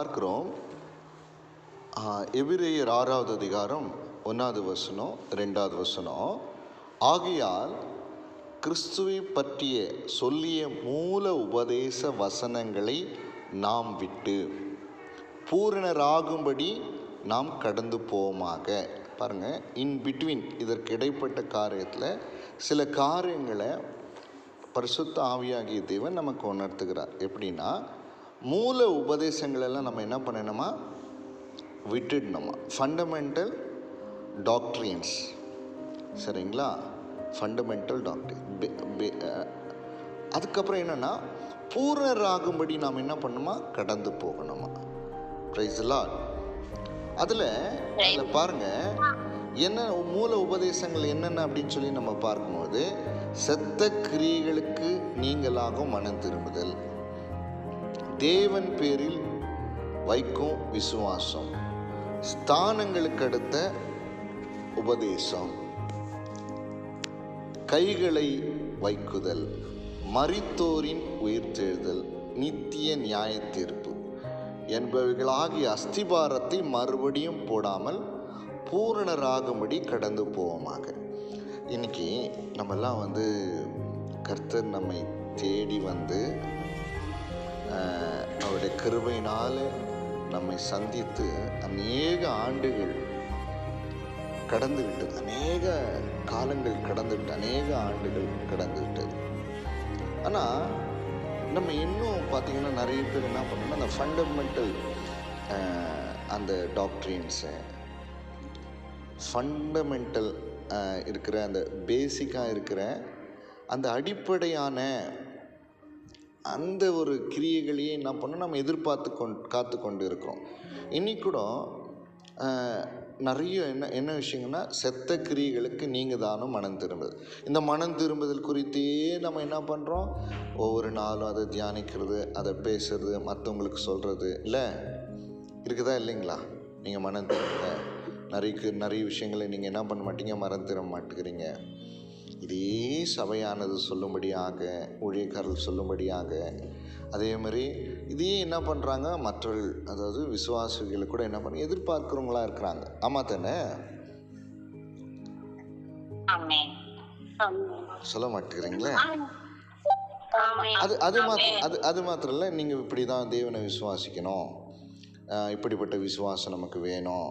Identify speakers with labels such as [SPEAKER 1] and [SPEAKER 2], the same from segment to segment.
[SPEAKER 1] பார்க்குறோம். எபிரேயர் ஆறாவது அதிகாரம் ஒன்றாவது வசனம் ரெண்டாவது வசனம். ஆகையால் கிறிஸ்துவை பற்றிய சொல்லிய மூல உபதேச வசனங்களை நாம் விட்டு பூரணராகும்படி நாம் கடந்து போவோமாக பாருங்கள் இன் பிட்வீன் இதற்கு இடைப்பட்ட காரியத்தில் சில காரியங்களை பரிசுத்த ஆவியாகிய தேவன் நமக்கு உணர்த்துகிறார். எப்படின்னா மூல உபதேசங்கள் எல்லாம் நம்ம என்ன பண்ணணுமா? விட்டுடணுமா? ஃபண்டமெண்டல் டாக்ட்ரின்ஸ் சரிங்களா? ஃபண்டமெண்டல் டாக்டரின் uh, அதுக்கப்புறம் என்னென்னா பூரணராகும்படி நாம் என்ன பண்ணணுமா கடந்து போகணுமா? ப்ரைஸ்லா அதில் அதில் பாருங்கள் என்ன மூல உபதேசங்கள் என்னென்ன அப்படின்னு சொல்லி நம்ம பார்க்கும்போது செத்த கிரியைகளுக்கு நீங்களாகும் மனம் திரும்புதல். தேவன் பேரில் வைக்கும் விசுவாசம். ஸ்தானங்களுக்கு அடுத்த உபதேசம். கைகளை வைக்குதல். மரித்தோரின் உயிர்த்தெழுதல் நித்திய நியாய தீர்ப்பு. என்பவைகளாகிய அஸ்திபாரத்தை மறுபடியும் போடாமல் பூரணராகும்படி கடந்து போவோமாக. இன்னைக்கு நம்மெல்லாம் வந்து கர்த்தர் நம்மை தேடி வந்து அவருடைய கிருபையினால் நம்மை சந்தித்து அநேக ஆண்டுகள் கடந்து விட்டது. அநேக காலங்கள் கடந்து விட்டு அநேக ஆண்டுகள் கடந்து விட்டது. ஆனால் நம்ம இன்னும் பார்த்திங்கன்னா நிறைய பேர் என்ன பண்ணணும் அந்த ஃபண்டமெண்டல் அந்த டாக்ட்ரின்ஸை ஃபண்டமெண்டல் இருக்கிற அந்த பேசிக்காக இருக்கிற அந்த அடிப்படையான அந்த ஒரு கிரியைகளையே என்ன பண்ணோம்? நம்ம எதிர்பார்த்து கொண் காத்து கொண்டு இருக்கிறோம் இன்னைக்கு கூட நிறைய என்ன என்ன விஷயங்கன்னா செத்த கிரியைகளுக்கு நீங்கள் தானும் மனம் திரும்புது. இந்த மனம் திரும்புதல் குறித்தே நம்ம என்ன பண்ணுறோம் ஒவ்வொரு நாளும் அதை தியானிக்கிறது அதை பேசுறது மற்றவங்களுக்கு சொல்கிறது இல்லை? இருக்குதா இல்லைங்களா? நீங்கள் மனம் திரும்புங்க. நிறைய நிறைய விஷயங்களை நீங்கள் என்ன பண்ண மாட்டீங்க? மரம் திரும்ப மாட்டேங்கிறீங்க. இதே சபையானது சொல்லும்படியாக ஊழியக்காரர்கள் சொல்லும்படியாக அதே மாதிரி இதையே என்ன பண்ணுறாங்க மற்றவர்கள் அதாவது விசுவாசிகள் கூட என்ன பண்ண எதிர்பார்க்குறவங்களா இருக்கிறாங்க. ஆமாம் தானே? சொல்ல மாட்டேங்கிறீங்களே? அது அது மாத்திரம் அது அது மாத்திரம் இல்லை நீங்கள் இப்படி தான் தேவனை விசுவாசிக்கணும். இப்படிப்பட்ட விசுவாசம் நமக்கு வேணும்.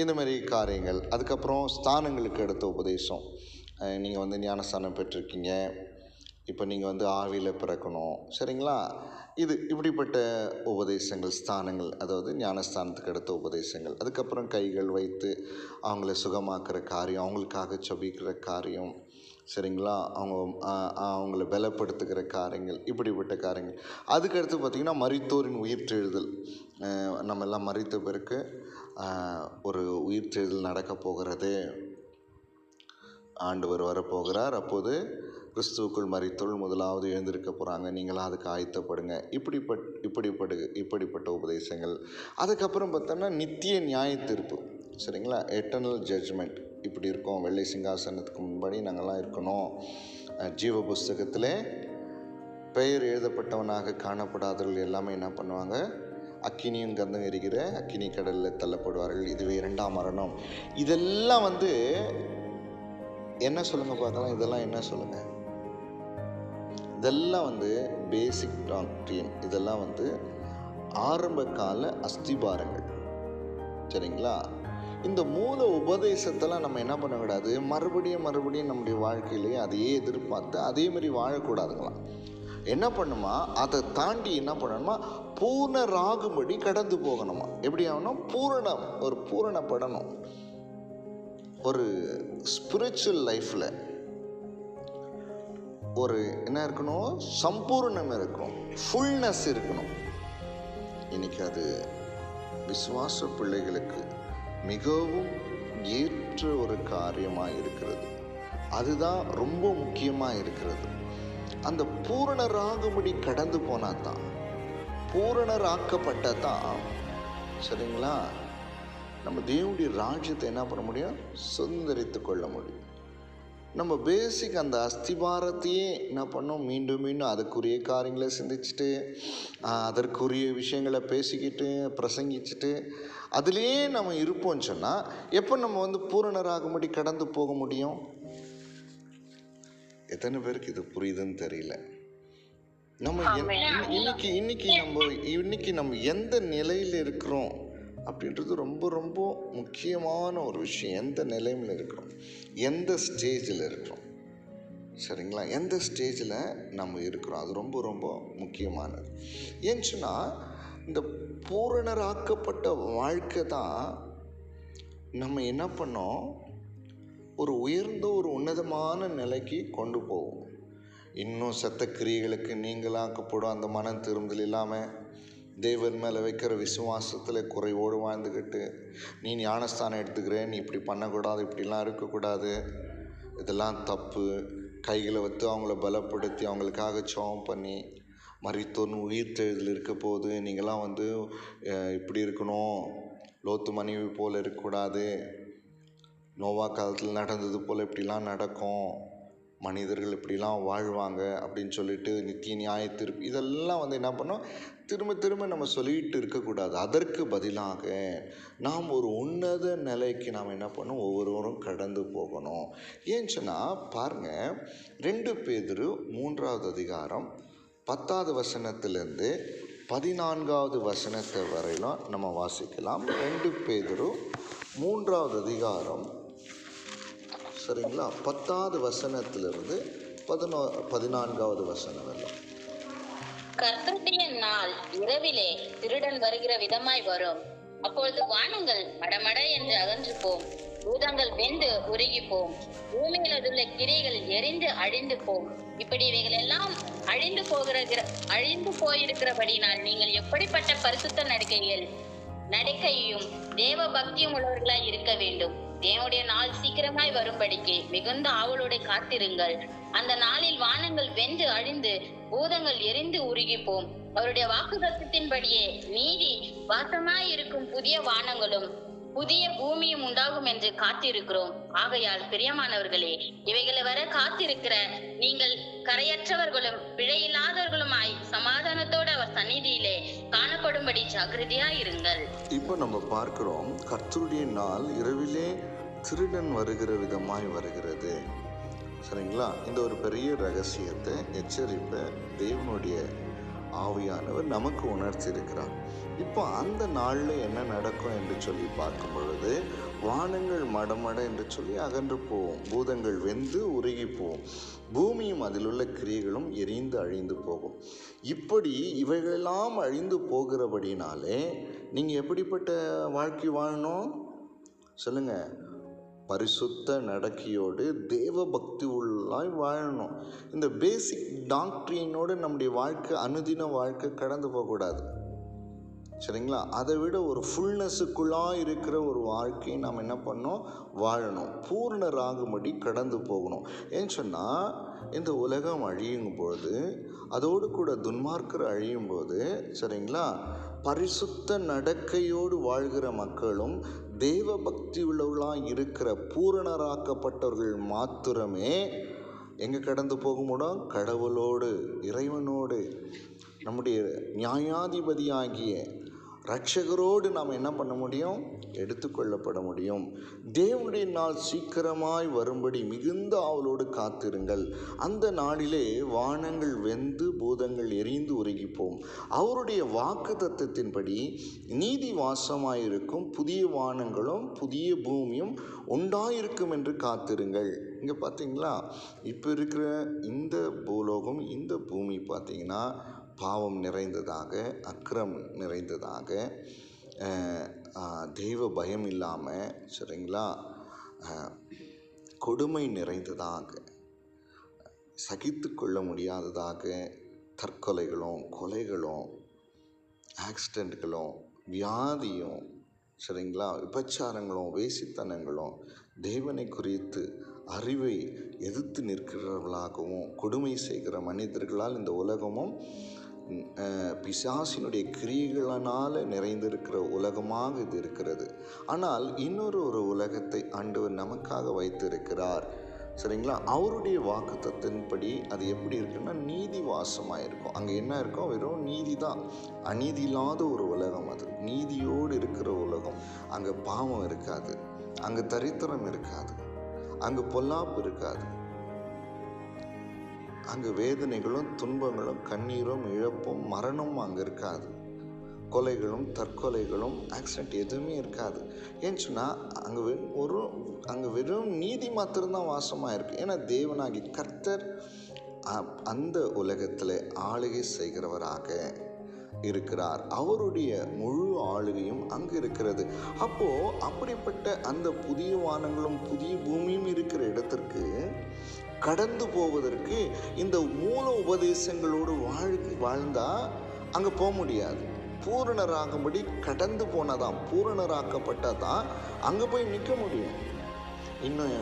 [SPEAKER 1] இந்த மாதிரி காரியங்கள். அதுக்கப்புறம் ஸ்தானங்களுக்கு அடுத்த உபதேசம். நீங்கள் வந்து ஞானஸ்தானம் பெற்றிருக்கீங்க. இப்போ நீங்கள் வந்து ஆவியில் பிறக்கணும். சரிங்களா? இது இப்படிப்பட்ட உபதேசங்கள் ஸ்தானங்கள் அதாவது ஞானஸ்தானத்துக்கு அடுத்த உபதேசங்கள். அதுக்கப்புறம் கைகள் வைத்து அவங்கள சுகமாக்குற காரியம் அவங்களுக்காக சொபிக்கிற காரியம். சரிங்களா? அவங்க அவங்கள பலப்படுத்துகிற காரியங்கள் இப்படிப்பட்ட காரியங்கள். அதுக்கடுத்து பார்த்திங்கன்னா மரித்தோரின் உயிர்த்தெழுதல் ஆஹ், நம்ம எல்லாம் மறித்த பிறகு ஒரு உயிர்த்தெழுதல் நடக்க போகிறது. ஆண்டவர் வரப்போகிறார். அப்போது கிறிஸ்துவுக்குள் மரித்தோள் முதலாவது எழுந்திருக்க போகிறாங்க நீங்களாம் அதுக்கு ஆயத்தப்படுங்க. இப்படிப்பட் இப்படிப்படு இப்படிப்பட்ட உபதேசங்கள். அதுக்கப்புறம் பார்த்தோன்னா நித்திய நியாய தீர்ப்பு. சரிங்களா? எட்டர்னல் ஜட்ஜ்மெண்ட் இப்படி இருக்கோம். வெள்ளை சிங்காசனத்துக்கு முன்படி நாங்கள்லாம் இருக்கணும். ஜீவ புஸ்தகத்தில் பெயர் எழுதப்பட்டவனாக காணப்படாதவர்கள் எல்லாமே என்ன பண்ணுவாங்க? அக்கினியும் கந்தம் எரிகிற அக்கினி கடலில் தள்ளப்படுவார்கள். இதுவே இரண்டாம் மரணம். இதெல்லாம் வந்து என்ன சொல்லுங்க பார்க்கலாம். இதெல்லாம் என்ன சொல்லுங்க? இதெல்லாம் வந்து பேசிக் டாக்டரின் இதெல்லாம் வந்து ஆரம்ப கால அஸ்திபாரங்கள். சரிங்களா? இந்த மூல உபதேசத்தெல்லாம் நம்ம என்ன பண்ணக்கூடாது? மறுபடியும் மறுபடியும் நம்முடைய வாழ்க்கையிலேயே அதையே எதிர்பார்த்து அதே மாதிரி வாழக்கூடாதுங்களாம். என்ன பண்ணுமா? அதை தாண்டி என்ன பண்ணணுமா? பூர்ணராகும்படி கடந்து போகணுமா? எப்படி ஆகணும்? பூரணம் ஒரு பூரணப்படணும். ஒரு ஸ்பிரிச்சுவல் லைஃப்பில் ஒரு என்ன இருக்கணும்? சம்பூர்ணம் இருக்கணும். ஃபுல்னஸ் இருக்கணும். இன்னைக்கு அது விசுவாச பிள்ளைகளுக்கு மிகவும் ஏற்ற ஒரு காரியமாக இருக்கிறது அதுதான் ரொம்ப முக்கியமாக இருக்கிறது அந்த பூரணராகும்படி கடந்து போனா தான் பூரணராக்கப்பட்டால் தான் சரிங்களா? நம்ம தேவனுடைய ராஜ்யத்தை என்ன பண்ண முடியும்? சுதந்திரித்து கொள்ள முடியும். நம்ம பேசிக் அந்த அஸ்திபாரத்தையே என்ன பண்ணோம்? மீண்டும் மீண்டும் அதுக்குரிய காரியங்களை சிந்திச்சுட்டு அதற்குரிய விஷயங்களை பேசிக்கிட்டு பிரசங்கிச்சுட்டு அதுலேயே நம்ம இருப்போம்னு சொன்னால் எப்போ நம்ம வந்து பூரணராகும்படி கடந்து போக முடியும்? எத்தனை பேருக்கு இது புரியுதுன்னு தெரியல. நம்ம இன்னைக்கு இன்னைக்கு நம்ம இன்னைக்கு நம்ம எந்த நிலையில் இருக்கிறோம் அப்படின்றது ரொம்ப ரொம்ப முக்கியமான ஒரு விஷயம். எந்த நிலைமையில் இருக்கிறோம்? எந்த ஸ்டேஜில் இருக்கிறோம்? சரிங்களா? எந்த ஸ்டேஜில் நம்ம இருக்கிறோம்? அது ரொம்ப ரொம்ப முக்கியமானது. ஏன்னு சொன்னால் இந்த பூரணராக்கப்பட்ட வாழ்க்கை தான் நம்ம என்ன பண்ணோம்? ஒரு உயர்ந்த ஒரு உன்னதமான நிலைக்கு கொண்டு போகும். இன்னும் செத்த கிரியைகளுக்கு நீங்களாக்கப்படும் அந்த மனம் திரும்பல் இல்லாமல் தேவன் மேலே வைக்கிற விசுவாசத்தில் குறைவோடு வாழ்ந்துக்கிட்டு நீ ஞானஸ்தானம் எடுத்துக்கிறேன் நீ இப்படி பண்ணக்கூடாது இப்படிலாம் இருக்கக்கூடாது. இதெல்லாம் தப்பு. கைகளை வைத்து அவங்கள பலப்படுத்தி அவங்களுக்காக சோகம் பண்ணி மறித்தோன்னு உயிர் தெழுதல் இருக்க போது நீங்களாம் வந்து இப்படி இருக்கணும். லோத்து மனைவி போல் இருக்கக்கூடாது. நோவா காலத்தில் நடந்தது போல் இப்படிலாம் நடக்கும். மனிதர்கள் இப்படிலாம் வாழ்வாங்க அப்படின்னு சொல்லிட்டு நித்திய நியாய தீர்ப்பு இதெல்லாம் வந்து என்ன பண்ணோம்? திரும்ப திரும்ப நம்ம சொல்லிட்டு இருக்கக்கூடாது. அதற்கு பதிலாக நாம் ஒரு உன்னத நிலைக்கு நாம் என்ன பண்ணோம்? ஒவ்வொருவரும் கடந்து போகணும். ஏன்னு சொன்னால் பாருங்கள் ரெண்டு பேர் மூன்றாவது அதிகாரம் பத்தாவது வசனத்திலேருந்து பதினான்காவது வசனத்தை வரையிலும் நம்ம வாசிக்கலாம். ரெண்டு பேதுரு மூன்றாவது அதிகாரம் சரிங்களா? பத்தாவது வசனத்திலிருந்து பதினோ பதினான்காவது வசனம் எல்லாம்
[SPEAKER 2] கர்த்தருடைய நாள் இரவிலே திருடன் வருகிற விதமாய் வரும். அப்பொழுது வானங்கள் மடமட என்று அகன்று போம் பூதங்கள் வெந்து உருகி போம் பூமியில் உள்ள கிரைகள் எரிந்து அழிந்து போம். இப்படி இவைகள் எல்லாம் அழிந்து போகிற அழிந்து போயிருக்கிறபடினால் நீங்கள் எப்படிப்பட்ட பரிசுத்த நடக்கைகள் நடக்கையும் தேவ பக்தியும் உள்ளவர்களாய் இருக்க வேண்டும். தேவனுடைய நாள் சீக்கிரமாய் வரும்படிக்கு மிகுந்த ஆவலோட காத்திருங்கள். அந்த நாளில் வானங்கள் வெந்து அழிந்து பூதங்கள் எரிந்து உருகி போம் அவருடைய வாக்குதத்தின்படியே நீதி வாசமாய் இருக்கும் புதிய வானங்களும் புதிய பூமியும் உண்டாகும் என்று காத்திருக்கிறோம். ஆகையால் பிரியமானவர்களே இவைகளை வர காத்திருக்கிற நீங்கள் கரையற்றவர்களும் பிழையில்லாதவர்களுமாய் சமாதானத்தோடு அவர் சந்நிதியிலே காணப்படும்படி ஜாகிரதையா இருங்கள்.
[SPEAKER 1] இப்போ நம்ம பார்க்கிறோம் கர்த்தருடைய நாள் இரவிலே திருடன் வருகிற விதமாய் வருகிறது. சரிங்களா? இந்த ஒரு பெரிய ரகசியத்தை எச்சரிப்பை தேவனுடைய ஆவியானவர் நமக்கு உணர்த்தியிருக்கிறார். இப்போ அந்த நாளில் என்ன நடக்கும் என்று சொல்லி பார்க்கும் பொழுது வானங்கள் மடமட என்று சொல்லி அகன்று போகும் பூதங்கள் வெந்து உருகி போகும் பூமியும் அதிலுள்ள கிரியைகளும் எரிந்து அழிந்து போகும். இப்படி இவைகளெல்லாம் அழிந்து போகிறபடினாலே நீங்கள் எப்படிப்பட்ட வாழ்க்கை வாழணும்? சொல்லுங்கள் பரிசுத்த நடக்கையோடு தேவ பக்தி உள்ளாய் வாழணும். இந்த பேசிக் டாக்டரினோடு நம்முடைய வாழ்க்கை அனுதின வாழ்க்கை கடந்து போகக்கூடாது. சரிங்களா? அதை விட ஒரு ஃபுல்னஸுக்குள்ளாக இருக்கிற ஒரு வாழ்க்கையை நாம் என்ன பண்ணோம் வாழணும். பூர்ணராகும்படி கடந்து போகணும். ஏன்னு சொன்னால் இந்த உலகம் அழியும் பொழுது அதோடு கூட துன்மார்க்கர் அழியும் போது சரிங்களா? பரிசுத்த நடக்கையோடு வாழ்கிற மக்களும் தேவ பக்தி உள்ளவர்களாக இருக்கிற பூரணராக்கப்பட்டவர்கள் மாத்திரமே எங்கே கடந்து போக கடவுளோடு இறைவனோடு. நம்முடைய நியாயாதிபதியாகிய ரட்சகரோடு நாம் என்ன பண்ண முடியும்? எடுத்துக்கொள்ளப்பட முடியும். தேவனுடைய நாள் சீக்கிரமாய் வரும்படி மிகுந்த ஆவலோடு காத்திருங்கள். அந்த நாளிலே வானங்கள் வெந்து பூதங்கள் எரிந்து உருகிப்போம். அவருடைய வாக்கு தத்துவத்தின்படி நீதி வாசமாயிருக்கும் புதிய வானங்களும் புதிய பூமியும் உண்டாயிருக்கும் என்று காத்திருங்கள். இங்கே பார்த்தீங்களா இப்போ இருக்கிற இந்த பூலோகம் இந்த பூமி பார்த்தீங்கன்னா பாவம் நிறைந்ததாக அக்கிரம் நிறைந்ததாக தெய்வ பயம் இல்லாமல் சரிங்களா? கொடுமை நிறைந்ததாக சகித்து கொள்ள முடியாததாக தற்கொலைகளும் கொலைகளும் ஆக்சிடெண்ட்களும் வியாதியும் சரிங்களா? விபச்சாரங்களும் வேசித்தனங்களும் தேவனை குறித்து அறிவை எதிர்த்து நிற்கிறவர்களாகவும் கொடுமை செய்கிற மனிதர்களால் இந்த உலகமும் பிசாசினுடைய கிரியைகளினால் நிறைந்திருக்கிற உலகமாக இது இருக்கிறது. ஆனால் இன்னொரு ஒரு உலகத்தை ஆண்டவர் நமக்காக வைத்திருக்கிறார். சரிங்களா? அவருடைய வாக்குத்தத்தின்படி அது எப்படி இருக்குன்னா நீதி வாசமாக இருக்கும். அங்கே என்ன இருக்கும்? வெறும் நீதி தான். அநீதி இல்லாத ஒரு உலகம் அது. நீதியோடு இருக்கிற உலகம். அங்கே பாவம் இருக்காது. அங்கே தரித்திரம் இருக்காது. அங்கே பொல்லாப்பு இருக்காது. அங்கே வேதனைகளும் துன்பங்களும் கண்ணீரும் இழப்பும் மரணமும் அங்கே இருக்காது. கொலைகளும் தற்கொலைகளும் ஆக்சிடென்ட் எதுவுமே இருக்காது. ஏன்னு சொன்னால் அங்கே வெறும் ஒரு அங்கே வெறும் நீதி மாத்திரம்தான் வாசமாக இருக்குது ஏன்னா தேவனாகி கர்த்தர் அ- அந்த உலகத்தில் ஆளுகை செய்கிறவராக இருக்கிறார். அவருடைய முழு ஆளுகையும் அங்கு இருக்கிறது. அப்போ அப்படிப்பட்ட அந்த புதிய வானங்களும் புதிய பூமியும் இருக்கிற இடத்திற்கு கடந்து போவதற்கு இந்த மூல உபதேசங்களோடு வாழ் வாழ்ந்தால் அங்கே போக முடியாது. பூரணராகும்படி கடந்து போனதான் பூரணராக்கப்பட்டால் தான் அங்கே போய் நிற்க முடியும். இன்னும்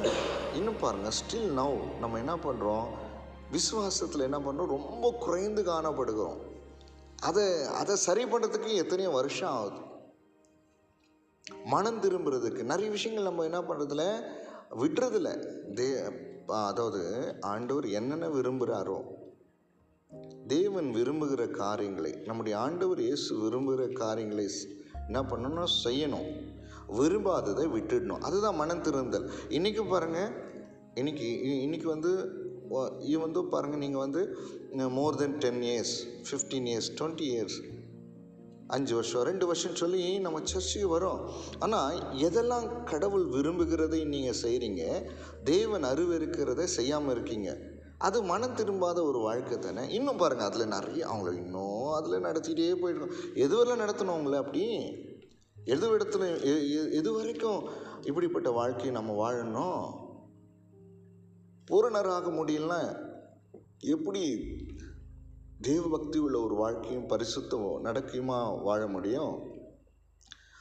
[SPEAKER 1] இன்னும் பாருங்கள் ஸ்டில் நவ் நம்ம என்ன பண்ணுறோம் விசுவாசத்தில் என்ன பண்ணுறோம் ரொம்ப குறைந்து காணப்படுகிறோம். அதை அதை சரி பண்ணுறதுக்கு எத்தனையோ வருஷம் ஆகுது. மனம் திரும்புறதுக்கு நிறைய விஷயங்கள் நம்ம என்ன பண்ணுறதில்ல விடுறதில்ல. தே அதாவது ஆண்டவர் என்னென்ன விரும்புகிறாரோ தேவன் விரும்புகிற காரியங்களை நம்முடைய ஆண்டவர் இயேசு விரும்புகிற காரியங்களை என்ன பண்ணணும் செய்யணும். விரும்பாததை விட்டுடணும். அதுதான் மனம் திருந்தல். இன்றைக்கி பாருங்கள் இன்னைக்கு இ- இன்னைக்கு வந்து இது வந்து பாருங்கள் நீங்கள் வந்து more than ten years fifteen years twenty years அஞ்சு வருஷம் ரெண்டு வருஷம் சொல்லி நம்ம சர்ச்சுக்கு வரோம் ஆனால் எதெல்லாம் கடவுள் விரும்புகிறதை நீங்கள் செய்கிறீங்க தேவன் அருவருக்கிறதை செய்யாமல் இருக்கீங்க அது மனம் திரும்பாத ஒரு வாழ்க்கை தானே? இன்னும் பாருங்கள் அதில் நிறைய அவங்கள இன்னும் அதில் நடத்திட்டே போயிடணும் எதுவரையும் நடத்தணும் அவங்கள அப்படி? எது இடத்துல எ- எ- எது வரைக்கும் இப்படிப்பட்ட வாழ்க்கையை நம்ம வாழணும்? பூரணராக முடியலன்னா எப்படி தேவ பக்தி உள்ள ஒரு வாழ்க்கையும் பரிசுத்தம் நடக்கையுமா வாழ முடியும்?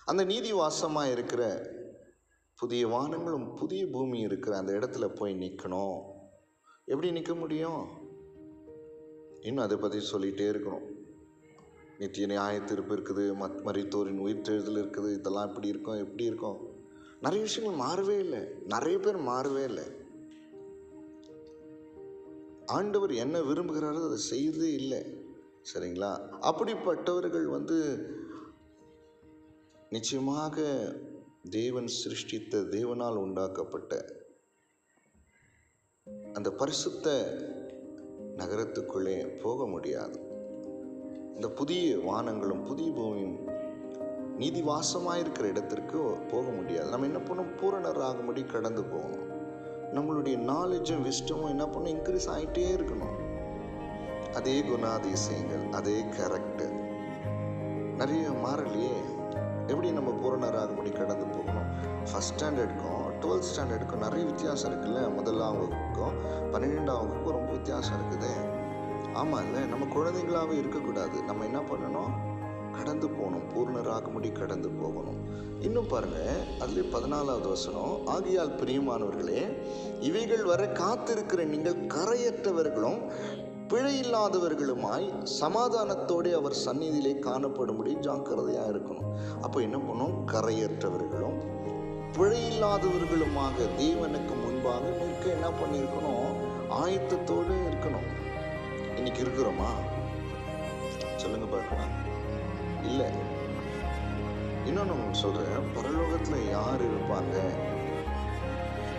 [SPEAKER 1] அந்த நீதி வாசமாக இருக்கிற புதிய வானங்களும் புதிய பூமியும் இருக்கிற அந்த இடத்துல போய் நிற்கணும் எப்படி நிற்க முடியும்? இன்னும் அதை பற்றி சொல்லிகிட்டே இருக்கணும். நித்திய நியாயத்திருப்பு இருக்குது மத் மரித்தோரின் உயிர்த்தெழுதல் இருக்குது இதெல்லாம் இப்படி இருக்கும் எப்படி இருக்கும். நிறைய விஷயங்கள் மாறவே இல்லை. நிறைய பேர் மாறவே இல்லை. ஆண்டவர் என்ன விரும்புகிறாரோ அதை செய்யறதே இல்லை. சரிங்களா? அப்படிப்பட்டவர்கள் வந்து நிச்சயமாக தேவன் சிருஷ்டித்த தேவனால் உண்டாக்கப்பட்ட அந்த பரிசுத்த நகரத்துக்குள்ளே போக முடியாது. இந்த புதிய வானங்களும் புதிய பூமியும் நீதி வாசமாயிருக்கிற இடத்திற்கு போக முடியாது. நம்ம என்ன பண்ணணும் பூரணராகும்படி கடந்து போகணும். நம்மளுடைய நாலேஜும் விஸ்டமும் என்ன பண்ணணும் இன்க்ரீஸ் ஆகிட்டே இருக்கணும். அதே குணாதிசயங்கள் அதே கேரக்டர் நிறைய மாறலையே? எப்படி நம்ம பூரணராகும்படி கடந்து போகணும்? ஃபஸ்ட் ஸ்டாண்டர்டுக்கும் டுவெல்த் ஸ்டாண்டர்டுக்கும் நிறைய வித்தியாசம் இருக்குல்ல? முதலாம் வகுப்புக்கும் பன்னிரெண்டாம் வகுப்புக்கும் ரொம்ப வித்தியாசம் இருக்குது. ஆமாம் இல்லை நம்ம குழந்தைங்களாகவே இருக்கக்கூடாது. நம்ம என்ன பண்ணணும்? கடந்து போகணும் பூர்ணராகும்படி கடந்து போகணும். இன்னும் பாருங்க அதுல பதினாலாவது வசனம் ஆகியால் பிரியமானவர்களே இவைகள் வர காத்திருக்கிற நீங்கள் கரையற்றவர்களும் பிழையில்லாதவர்களுமாய் சமாதானத்தோடு அவர் சந்நிதியிலே காணப்படும்படி ஜாக்கிரதையாக இருக்கணும். அப்போ என்ன பண்ணும்? கரையற்றவர்களும் பிழையில்லாதவர்களுமாக தேவனுக்கு முன்பாக நிற்க என்ன பண்ணியிருக்கணும்? ஆயத்தத்தோடு இருக்கணும். இன்னைக்கு இருக்கிறோமா? சொல்லுங்க பார்க்கலாம் இல்லை. இன்னொன்று உங்களுக்கு சொல்கிறேன் பரலோகத்தில் யார் இருப்பாங்க?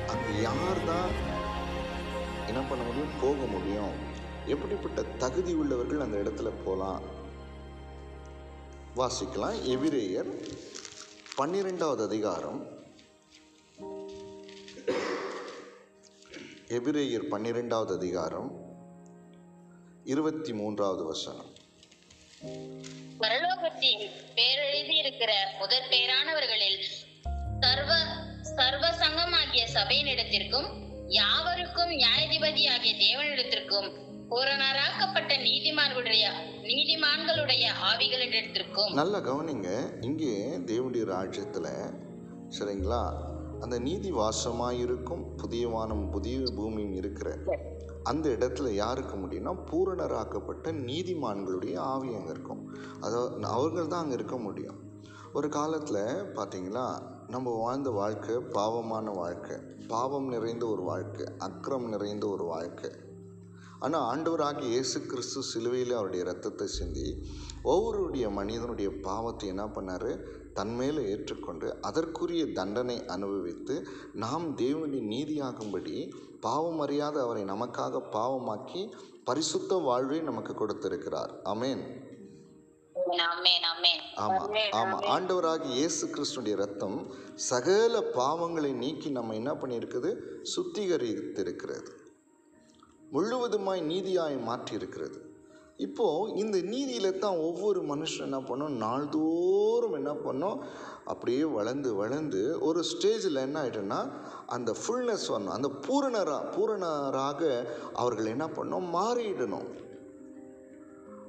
[SPEAKER 1] அங்கே யார் தான் என்ன பண்ண முடியும்? போக முடியும். எப்படிப்பட்ட தகுதி உள்ளவர்கள் அந்த இடத்துல போகலாம் வாசிக்கலாம். எபிரேயர் பன்னிரெண்டாவது அதிகாரம். எபிரேயர் பன்னிரெண்டாவது அதிகாரம் இருபத்தி மூன்றாவது வசனம்.
[SPEAKER 2] பரலோகத்தின் பேரெழுதி இருக்கிற முதற் பேரானவர்களில் சர்வ சர்வ சங்கமாகிய சபையினிடத்திற்கும் யாவருக்கும் நியாயாதிபதியாகிய தேவனிடத்திற்கும் பூரணராக்கப்பட்ட நீதிமான்களுடைய நீதிமான்களுடைய ஆவிகளிடத்திற்கும்
[SPEAKER 1] நல்லா கவனிங்க. இங்கே தேவனுடைய ராஜ்யத்தில் சரிங்களா? அந்த நீதி வாசமாக இருக்கும் புதிய வானம் புதிய பூமியும் இருக்கிற. அந்த இடத்துல யாருக்கு முடியும்னா பூரணராக்கப்பட்ட நீதிமான்களுடைய ஆவி அங்கே இருக்கும். அதாவது அவர்கள் தான் அங்கே இருக்க முடியும். ஒரு காலத்தில் பார்த்தீங்களா நம்ம வாழ்ந்த வாழ்க்கை பாவமான வாழ்க்கை. பாவம் நிறைந்த ஒரு வாழ்க்கை அக்கிரம் நிறைந்த ஒரு வாழ்க்கை. ஆனால் ஆண்டவராகிய இயேசு கிறிஸ்து சிலுவையில் அவருடைய ரத்தத்தை சிந்தி ஒவ்வொருடைய மனிதனுடைய பாவத்தை என்ன பண்ணார்? தன்மேலே ஏற்றுக்கொண்டு அதற்குரிய தண்டனை அனுபவித்து நாம் தேவனுடைய நீதியாகும்படி பாவம் அறியாத அவரை நமக்காக பாவமாக்கி பரிசுத்த வாழ்வை நமக்கு கொடுத்திருக்கிறார். ஆமென். ஆமாம் ஆமாம் ஆண்டவராகிய இயேசு கிறிஸ்துடைய ரத்தம் சகல பாவங்களை நீக்கி நம்ம என்ன பண்ணியிருக்குது? சுத்திகரித்திருக்கிறது. முழுவதுமாய் நீதியாய் மாற்றி இருக்கிறது இப்போது இந்த நீதியில் தான் ஒவ்வொரு மனுஷன் என்ன பண்ணோம் நாள்தோறும் என்ன பண்ணோம் அப்படியே வளர்ந்து வளர்ந்து ஒரு ஸ்டேஜில் என்ன ஆகிட்டுன்னா அந்த ஃபுல்னஸ் வரணும். அந்த பூரணரா பூரணராக அவர்கள் என்ன பண்ணோம் மாறிடணும்.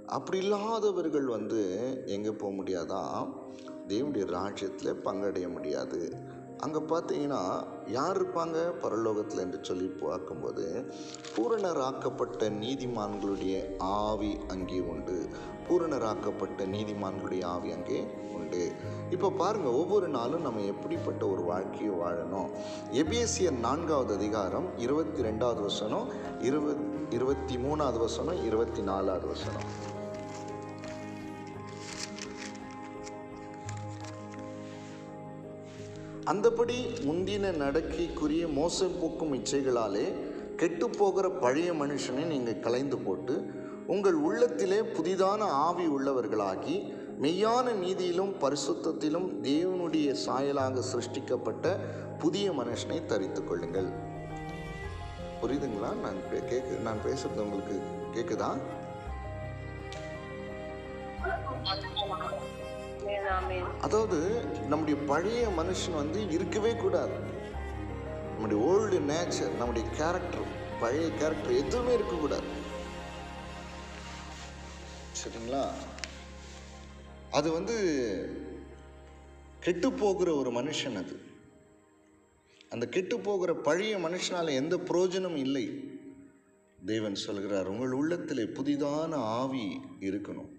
[SPEAKER 1] அப்படி இல்லாதவர்கள் வந்து எங்கே போக முடியாதான் தேவனுடைய ராஜ்யத்தில் பங்கடைய முடியாது. அங்கே பார்த்தீங்கன்னா யார் இருப்பாங்க? பரலோகத்தில் என்று சொல்லி பார்க்கும்போது பூரணராக்கப்பட்ட நீதிமான்களுடைய ஆவி அங்கே உண்டு. பூரணராக்கப்பட்ட நீதிமான்களுடைய ஆவி அங்கே உண்டு. இப்போ பாருங்கள் ஒவ்வொரு நாளும் நம்ம எப்படிப்பட்ட ஒரு வாழ்க்கையை வாழணும்? எபேசியர் நான்காவது அதிகாரம் இருபத்தி ரெண்டாவது வசனம் இருபத் இருபத்தி மூணாவது வசனம் இருபத்தி நாலாவது வசனம். அந்தபடி முந்தின நடக்கைக்குரிய மோசம் போக்கும் இச்சைகளாலே கெட்டுப்போகிற பழைய மனுஷனை நீங்கள் கலைந்து போட்டு உங்கள் உள்ளத்திலே புதிதான ஆவி உள்ளவர்களாகி மெய்யான நீதியிலும் பரிசுத்தத்திலும் தேவனுடைய சாயலாக சிருஷ்டிக்கப்பட்ட புதிய மனுஷனை தரித்து கொள்ளுங்கள். புரியுதுங்களா? நான் பே- கேக்கு நான் பேசுறது உங்களுக்கு கேக்குதா? அதாவது நம்முடைய பழைய மனுஷன் வந்து இருக்கவே கூடாது. நம்முடைய ஓல்டு நேச்சர் நம்முடைய கேரக்டர் பழைய கேரக்டர் எதுவுமே இருக்கக்கூடாது. சரிங்களா? அது வந்து கெட்டு போகிற ஒரு மனுஷன் அது. அந்த கெட்டு போகிற பழைய மனுஷனால் எந்த பிரயோஜனமும் இல்லை. தேவன் சொல்கிறார் உங்கள் உள்ளத்தில் புதிதான ஆவி இருக்கணும்.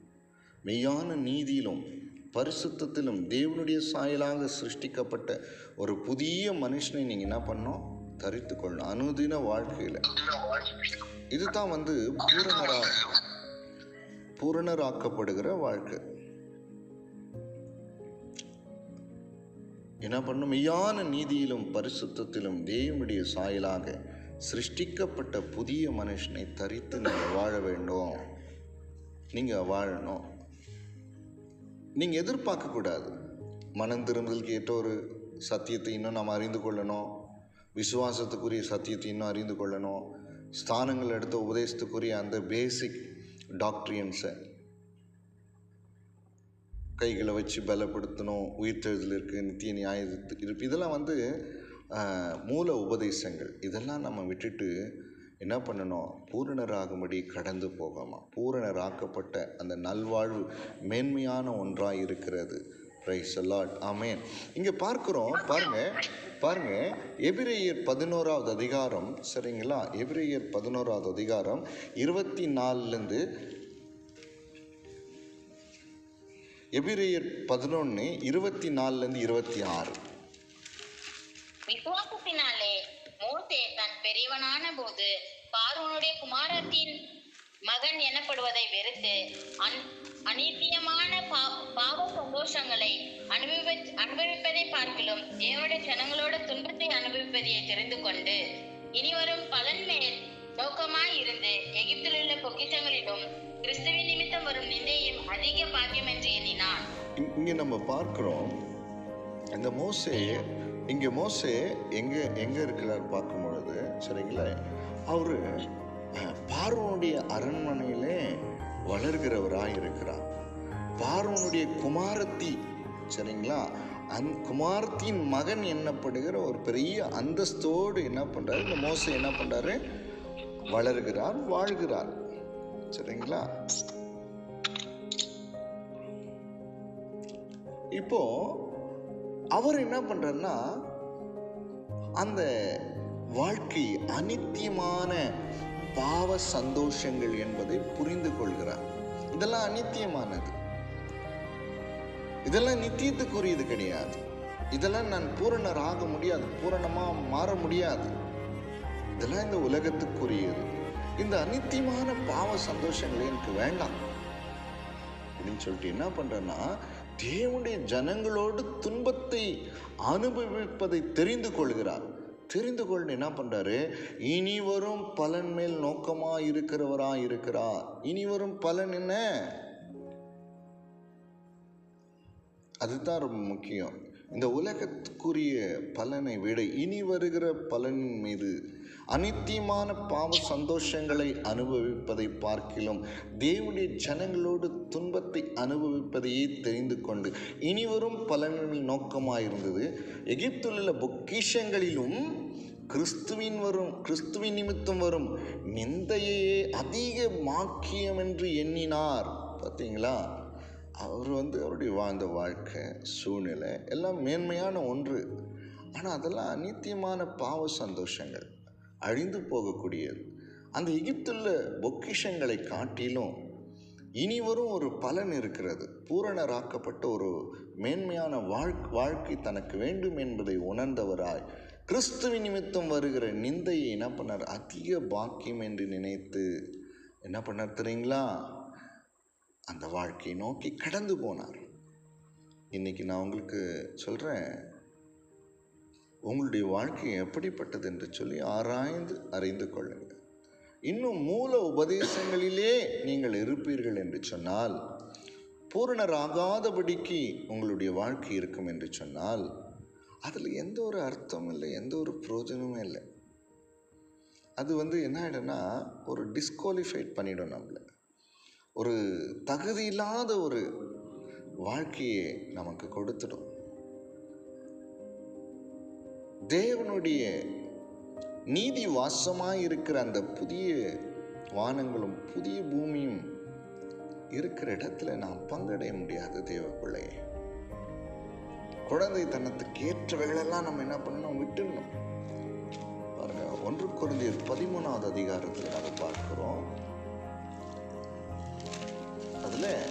[SPEAKER 1] மெய்யான நீதியிலும் பரிசுத்தத்திலும் தேவனுடைய சாயலாக சிருஷ்டிக்கப்பட்ட ஒரு புதிய மனுஷனை நீங்கள் என்ன பண்ணணும்? தரித்து கொள்ளணும் அனுதின வாழ்க்கையில். இதுதான் வந்து பூரணரா பூரணராக்கப்படுகிற வாழ்க்கை. என்ன பண்ணும் மெய்யான நீதியிலும் பரிசுத்தத்திலும் தேவனுடைய சாயலாக சிருஷ்டிக்கப்பட்ட புதிய மனுஷனை தரித்து நீங்கள் வாழ வேண்டும். நீங்கள் வாழணும். நீங்கள் எதிர்பார்க்கக்கூடாது மனம் திரும்புதலுக்கு ஏற்ற ஒரு சத்தியத்தை இன்னும் நாம் அறிந்து கொள்ளணும். விசுவாசத்துக்குரிய சத்தியத்தை இன்னும் அறிந்து கொள்ளணும். ஸ்தானங்கள் எடுத்த உபதேசத்துக்குரிய அந்த பேசிக் டாக்ட்ரியன்ஸை கைகளை வச்சு பலப்படுத்தணும். உயிர்த்தெழுதல் இருக்குது நித்திய நியாய இருப்பு இதெல்லாம் வந்து மூல உபதேசங்கள். இதெல்லாம் நம்ம விட்டுட்டு என்ன பண்ணணும்? பூரணராகும்படி கடந்து போகாமா? பூரணராக்கப்பட்ட அந்த நல்வாழ்வு மேன்மையான ஒன்றாக இருக்கிறது. ரைஸ் அலாட் ஆமேன் இங்கே பார்க்குறோம் பாருங்கள் பாருங்கள் எபிரேயர் பதினோராவது அதிகாரம் சரிங்களா? எபிரேயர் பதினோராவது அதிகாரம் இருபத்தி நாலுலேருந்து எபிரேயர் பதினொன்று இருபத்தி நாலுலேருந்து இருபத்தி ஆறு.
[SPEAKER 2] பெரியவனான போது பார்வனுடைய குமாரத்தின் மகன் எனப்படுவதை வெறுத்து அன் அநீத்தியமான பா- பாவ சந்தோஷங்களை அனுபவி அனுபவிப்பதை பார்க்கிலும் தேவனுடைய ஜனங்களோட துன்பத்தை அனுபவிப்பதையே தெரிந்து கொண்டு இனிவரும் பலன் மேல் நோக்கமாய் இருந்து எகிப்தில் உள்ள பொக்கிஷங்களிலும் கிறிஸ்துவின் நிமித்தம் வரும் நிந்தையும் அதிக பாக்கியம் என்று எண்ணினான்.
[SPEAKER 1] இங்- இங்கே நம்ம பார்க்கிறோம். இந்த மோசே இங்கே மோசே எங்க எங்க இருக்கிறார் பார்க்கும்போது வருது சரிங்களா? அவர் பார்வனுடைய அரண்மனையிலே வளர்கிறவராக இருக்கிறார். பார்வனுடைய குமாரத்தி சரிங்களா? அந் குமாரத்தின் மகன் என்னப்படுகிற ஒரு பெரிய அந்தஸ்தோடு என்ன பண்ணுறாரு இந்த மோசே என்ன பண்ணுறாரு வளர்கிறார் வாழ்கிறார் சரிங்களா? இப்போ அவர் என்ன பண்றாருன்னா அந்த வாழ்க்கை அனித்தியமான பாவ சந்தோஷங்கள் என்பதை புரிந்து கொள்கிறார். இதெல்லாம் அனித்தியமானது. இதெல்லாம் நித்தியத்துக்குரியது கிடையாது. இதெல்லாம் நான் பூரணராக முடியாது பூரணமாக மாற முடியாது. இதெல்லாம் இந்த உலகத்துக்குரியது. இந்த அனித்தியமான பாவ சந்தோஷங்கள் எனக்கு வேண்டாம். அப்படின்னு சொல்லிட்டு என்ன பண்றேன்னா தேவனுடைய ஜனங்களோடு துன்பத்தை அனுபவிப்பதை தெரிந்து கொள்கிறார். தெரிந்து கொண்டு என்ன பண்ணுறாரு இனி வரும் பலன் மேல் நோக்கமாக இருக்கிறவரா இருக்கிறார் இனி வரும் பலன் என்ன? அதுதான் ரொம்ப முக்கியம். இந்த உலகத்துக்குரிய பலனை விட இனி வருகிற பலனின் மீது அனித்தியமான பாவ சந்தோஷங்களை அனுபவிப்பதை பார்க்கிலும் தேவனுடைய ஜனங்களோடு துன்பத்தை அனுபவிப்பதையே தெரிந்து கொண்டு இனி வரும் நோக்கமாயிருந்தது. எகிப்துள்ள பொக்கிஷங்களிலும் கிறிஸ்துவின் வரும் கிறிஸ்துவின் நிமித்தம் வரும் நிந்தையையே அதிக மாக்கியம் என்று எண்ணினார். பார்த்தீங்களா அவர் வந்து அவருடைய வாழ்ந்த வாழ்க்கை சூழ்நிலை எல்லாம் மேன்மையான ஒன்று. ஆனால் அதெல்லாம் அநித்தியமான பாவ சந்தோஷங்கள். அழிந்து போகக்கூடியது. அந்த எகிப்துள்ள பொக்கிஷங்களை காட்டிலும் இனி வரும் ஒரு பலன் இருக்கிறது. பூரணராக்கப்பட்ட ஒரு மேன்மையான வாழ் வாழ்க்கை தனக்கு வேண்டும் என்பதை உணர்ந்தவராய் கிறிஸ்துவ நிமித்தம் வருகிற நிந்தையை என்ன பண்ணார்? அதிக பாக்கியம் என்று நினைத்து என்ன பண்ணார் தெரியுங்களா? அந்த வாழ்க்கையை நோக்கி கடந்து போனார். இன்றைக்கி நான் உங்களுக்கு சொல்கிறேன் உங்களுடைய வாழ்க்கை எப்படிப்பட்டது என்று சொல்லி ஆராய்ந்து அறிந்து கொள்ளுங்கள். இன்னும் மூல உபதேசங்களிலே நீங்கள் இருப்பீர்கள் என்று சொன்னால் பூரணராகாதபடிக்கு உங்களுடைய வாழ்க்கை இருக்கும் என்று சொன்னால் அதில் எந்த ஒரு அர்த்தமும் இல்லை எந்த ஒரு பிரயோஜனமும் இல்லை. அது வந்து என்ன ஆகிடும்னா ஒரு டிஸ்குவாலிஃபைட் பண்ணிடும் நம்மளை. ஒரு தகுதி இல்லாத ஒரு வாழ்க்கையை நமக்கு கொடுத்துடும். தேவனுடைய நீதி வாசமாக இருக்கிற அந்த புதிய வானங்களும் புதிய பூமியும் இருக்கிற இடத்துல நாம் பங்கடைய முடியாது தேவ பிள்ளையே குழந்தைத்தனத்துக்கு ஏற்றவைகளெல்லாம் நம்ம என்ன பண்ணணும்? விட்டுடணும். பாருங்க ஒன்று குழந்தையர் பதிமூணாவது அதிகாரத்தில் நம்ம பார்க்கிறோம். அதுல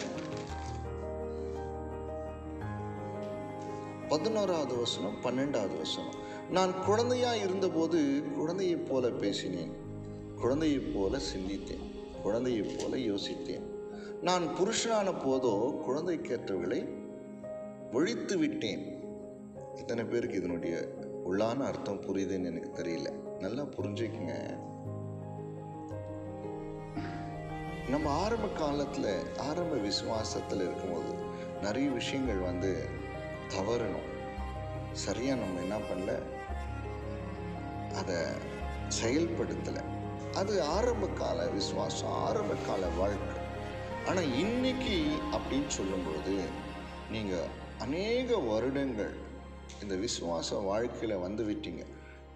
[SPEAKER 1] பதினோராவது வசனம் பன்னெண்டாவது வசனம். நான் குழந்தையா இருந்தபோது குழந்தையைப் போல பேசினேன். குழந்தையைப் போல சிந்தித்தேன். குழந்தையைப் போல யோசித்தேன். நான் புருஷனான போதோ குழந்தைக்கேற்றவர்களை ஒழித்து விட்டேன். இத்தனை பேருக்கு இதனுடைய உள்ளான அர்த்தம் புரியுதுன்னு எனக்கு தெரியல. நல்லா புரிஞ்சுக்குங்க. நம்ம ஆரம்ப காலத்தில் ஆரம்ப விசுவாசத்தில் இருக்கும்போது நிறைய விஷயங்கள் வந்து தவறணும். சரியாக நம்ம என்ன பண்ணல? அதை செயல்படுத்தலை. அது ஆரம்ப கால விசுவாசம் ஆரம்ப கால வாழ்க்கை. ஆனால் இன்னைக்கு அப்படின்னு சொல்லும்போது நீங்கள் அநேக வருடங்கள் இந்த விசுவாச வாழ்க்கையில் வந்து விட்டீங்க.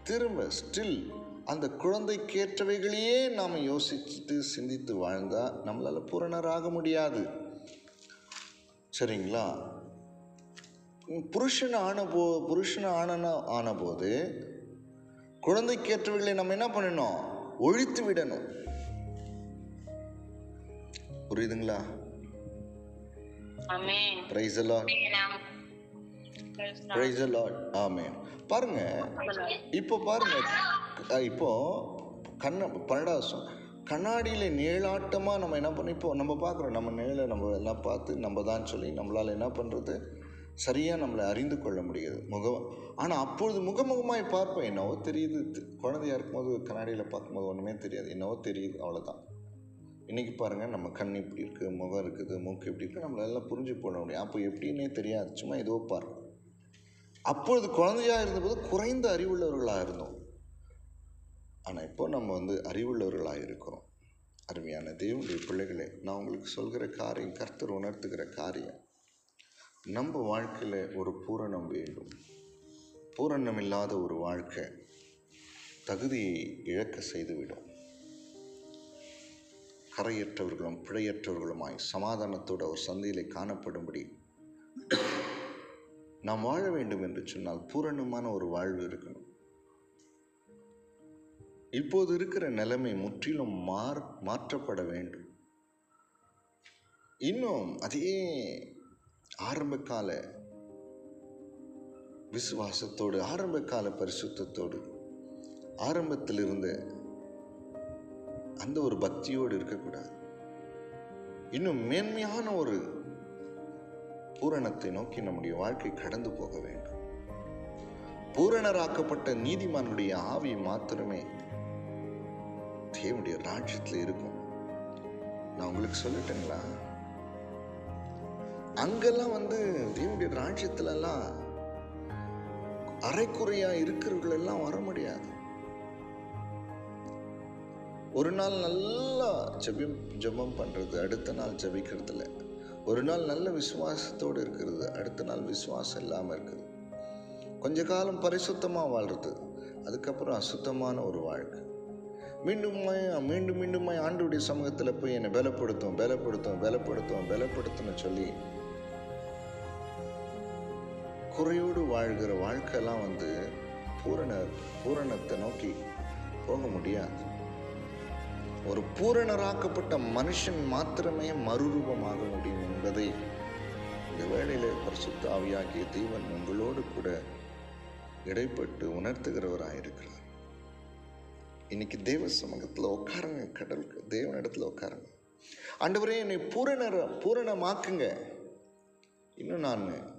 [SPEAKER 1] திரும்ப ஸ்டில் அந்த குழந்தைக்கேற்றவைகளையே நாம் யோசிச்சுட்டு சிந்தித்து வாழ்ந்தால் நம்மளால் பூரணராக முடியாது. சரிங்களா? புருஷன் ஆன போ புருஷன் ஆனனா ஆனபோது குழந்தைக்கேற்றவைகளை நம்ம என்ன பண்ணணும் ஒழித்து விடணும். புரியுதுங்களா? Praise Lord praise Lord amen. பாருங்க இப்போ பாருங்க இப்போ கண்ண பன்னெண்டாவசம் கண்ணாடியில் நிழலாட்டமாக நம்ம என்ன பண்ணி இப்போ நம்ம பார்க்குறோம் நம்ம நிழலை நம்ம எல்லாம் பார்த்து நம்ம தான் சொல்லி நம்மளால் என்ன பண்ணுறது சரியாக நம்மளை அறிந்து கொள்ள முடியுது முகம். ஆனால் அப்பொழுது முகமுகமாய் பார்ப்போம். என்னவோ தெரியுது குழந்தையாக இருக்கும்போது கண்ணாடியில் பார்க்கும்போது ஒன்றுமே தெரியாது. என்னவோ தெரியுது அவ்வளோதான் இன்றைக்கி பாருங்கள் நம்ம கண் இப்படி இருக்குது முகம் இருக்குது மூக்கு இப்படி இருக்குது நம்மளால புரிஞ்சு போட முடியும். அப்போ எப்படின்னே தெரியாது சும்மா ஏதோ பார்க்கும். அப்பொழுது குழந்தையா இருந்தபோது குறைந்த அறிவுள்ளவர்களாக இருந்தோம். ஆனால் இப்போ நம்ம வந்து அறிவுள்ளவர்களாக இருக்கிறோம். அருமையான தேவனுடைய பிள்ளைகளே நான் உங்களுக்கு சொல்கிற காரியம் கர்த்தர் உணர்த்துகிற காரியம். நம்ம வாழ்க்கையில் ஒரு பூரணம் வேண்டும். பூரணம் இல்லாத ஒரு வாழ்க்கை தகுதியை இழக்க செய்துவிடும். கரையற்றவர்களும் பிழையற்றவர்களுமாய் சமாதானத்தோடு ஒரு சந்தையிலே காணப்படும்படி நாம் வாழ வேண்டும் என்று சொன்னால் பூரணமான ஒரு வாழ்வு இருக்கணும். இப்போது இருக்கிற நிலைமை முற்றிலும் மாற் மாற்றப்பட வேண்டும். இன்னும் அதே ஆரம்ப கால விசுவாசத்தோடு ஆரம்ப கால பரிசுத்தத்தோடு ஆரம்பத்தில் இருந்த அந்த ஒரு பக்தியோடு இருக்கக்கூடாது. இன்னும் மேன்மையான ஒரு பூரணத்தை நோக்கி நம்முடைய வாழ்க்கை கடந்து போக வேண்டும். பூரணராக்கப்பட்ட நீதிமானுடைய ஆவி மாத்திரமே தேவனுடைய ராஜ்யத்தில் இருக்கும். நான் உங்களுக்கு சொல்லிட்டேங்களா? அங்கெல்லாம் வந்து தேவனுடைய ராஜ்யத்துலலாம் அரைக்குறையாக அரைக்குறையா இருக்கிறவர்கள் எல்லாம் வர முடியாது. ஒரு நாள் நல்லா ஜெபம் ஜெபம் பண்ணுறது அடுத்த நாள் ஜெபிக்கிறதுல. ஒரு நாள் நல்ல விசுவாசத்தோடு இருக்கிறது அடுத்த நாள் விசுவாசம் இல்லாமல் இருக்குது. கொஞ்ச காலம் பரிசுத்தமாக வாழ்றது அதுக்கப்புறம் அசுத்தமான ஒரு வாழ்க்கை. மீண்டும் மீண்டும் மீண்டும் ஆண்டுடைய சமூகத்தில் போய் என்னை பலப்படுத்தும் பலப்படுத்தும் பலப்படுத்தும் பலப்படுத்தும்னு சொல்லி குறையோடு வாழ்கிற வாழ்க்கையெல்லாம் வந்து பூரண பூரணத்தை நோக்கி போக முடியாது. ஒரு பூரணராக்கப்பட்ட மனுஷன் மாத்திரமே மறுரூபமாக முடியும் என்பதை இந்த வேளையிலே பரிசுத்த ஆவியாகிய தேவன் உங்களோடு கூட இடைப்பட்டு உணர்த்துகிறவராயிருக்கிறார் இன்னைக்கு தேவ சமூகத்தில் உட்காருங்க கடலுக்கு தேவனிடத்துல உட்காருங்க. ஆண்டவரே என்னை பூரண பூரணமாக்குங்க. இன்னும் நான்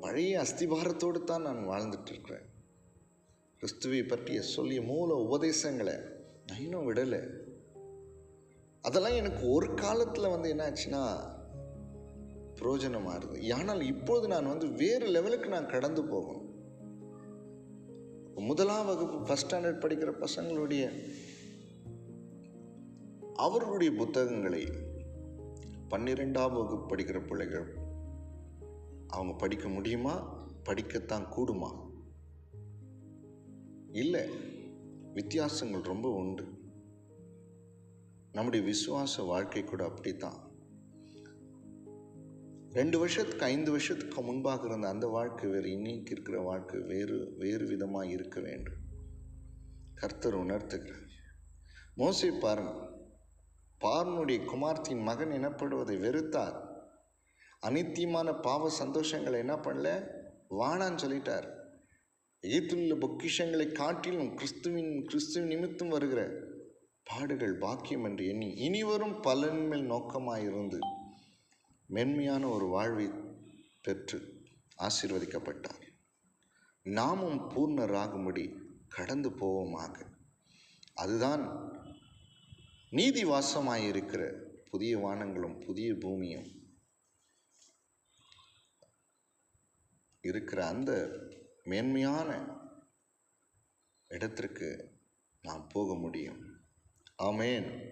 [SPEAKER 1] பழைய அஸ்திபாரத்தோடு தான் நான் வாழ்ந்துட்டு இருக்கிறேன் கிறிஸ்துவை பற்றிய சொல்லிய மூல உபதேசங்களை நான் இன்னும் விடலை. அதெல்லாம் எனக்கு ஒரு காலத்தில் வந்து என்னாச்சுன்னா பிரயோஜனமாக இருந்தது. ஆனால் இப்போது நான் வந்து வேறு லெவலுக்கு நான் கடந்து போகணும். முதலாம் வகுப்பு ஃபஸ்ட் ஸ்டாண்டர்ட் படிக்கிற பசங்களுடைய அவர்களுடைய புத்தகங்களை பன்னிரெண்டாம் வகுப்பு படிக்கிற பிள்ளைகள் அவங்க படிக்க முடியுமா? படிக்கத்தான் கூடுமா? இல்லை வித்தியாசங்கள் ரொம்ப உண்டு. நம்முடைய விசுவாச வாழ்க்கை கூட அப்படித்தான். ரெண்டு வருஷத்துக்கு ஐந்து வருஷத்துக்கு முன்பாக இருந்த அந்த வாழ்க்கை வேறு இன்னைக்கு இருக்கிற வாழ்க்கை வேறு வேறு விதமாக இருக்க வேண்டும். கர்த்தர் உணர்த்துகிறார். மோசை பாருங்க பார்வனுடைய குமார்த்தியின் மகன் எனப்படுவதை வெறுத்தார். அனித்தியமான பாவ சந்தோஷங்களை என்ன பண்ணல? வானான்னு சொல்லிட்டார். எகிப்திலுள்ள பொக்கிஷங்களை காட்டிலும் கிறிஸ்துவின் கிறிஸ்துவின் நிமித்தம் வருகிற பாடுகள் பாக்கியம் என்று எண்ணி இனிவரும் பலன் மேல் நோக்கமாயிருந்து மென்மையான ஒரு வாழ்வை பெற்று ஆசீர்வதிக்கப்பட்டார். நாமும் பூர்ணராகும்படி கடந்து போவோமாக. அதுதான் நீதி வாசமாயிருக்கிற புதிய வானங்களும் புதிய பூமியும். இருக்கிற அந்த மேன்மையான இடத்திற்கு நாம் போக முடியும். ஆமேன்.